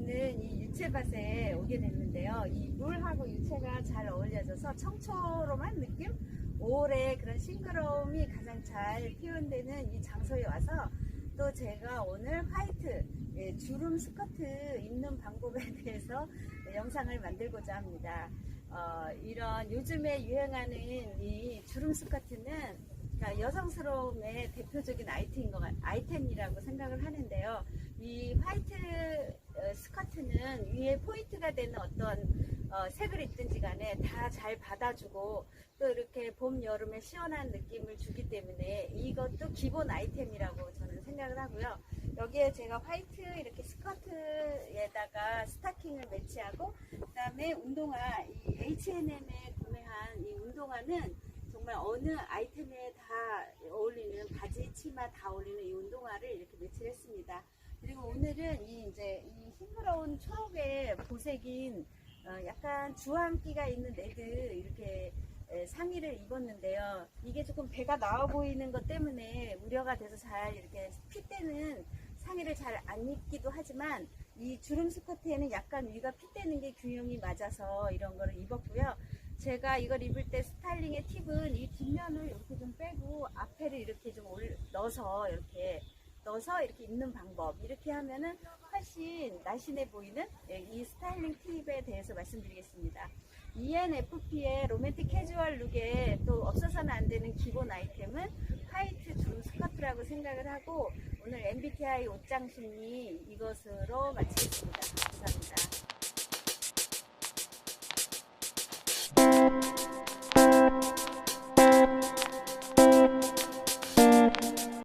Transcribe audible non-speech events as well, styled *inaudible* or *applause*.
유채밭에 오게 됐는데요. 이 물하고 유채가 잘 어울려져서 청초롬한 느낌? 5월에 그런 싱그러움이 가장 잘 표현되는 이 장소에 와서 또 제가 오늘 화이트 예, 주름 스커트 입는 방법에 *laughs* 대해서 영상을 만들고자 합니다. 어, 이런 요즘에 유행하는 이 주름 스커트는 그러니까 여성스러움의 대표적인 아이템인 것, 같- 아이템이라고 생각을 하는데요. 이 화이트 어, 스커트는 위에 포인트가 되는 어떤 어, 색을 입든지 간에 다 잘 받아주고 또 이렇게 봄, 여름에 시원한 느낌을 주기 때문에 이것도 기본 아이템이라고 저는 생각을 하고요. 여기에 제가 화이트 이렇게 스커트에다가 스타킹을 매치하고 그 다음에 운동화 이 H&M에 구매한 이 운동화는 정말 어느 아이템에 다 어울리는 바지, 치마 다 어울리는 이 운동화를 이렇게 매치를 했습니다. 오늘은 이 이제 이 싱그러운 초록의 보색인 어, 약간 주황기가 있는 레드 이렇게 에, 상의를 입었는데요. 이게 조금 배가 나와 보이는 것 때문에 우려가 돼서 잘 이렇게 핏대는 상의를 잘 안 입기도 하지만 이 주름 스커트에는 약간 위가 핏대는 게 균형이 맞아서 이런 거를 입었고요. 제가 이걸 입을 때 스타일링의 팁은 이 뒷면을 이렇게 좀 빼고 앞에를 이렇게 좀 올, 넣어서 이렇게 넣어서 이렇게 입는 방법 이렇게 하면은 훨씬 날씬해 보이는 예, 이 스타일링 팁에 대해서 말씀드리겠습니다. ENFP의 로맨틱 캐주얼 룩에 또 없어서는 안 되는 기본 아이템은 화이트 준 스커트라고 생각을 하고 오늘 MBTI 옷장 심리 이것으로 마치겠습니다. 감사합니다.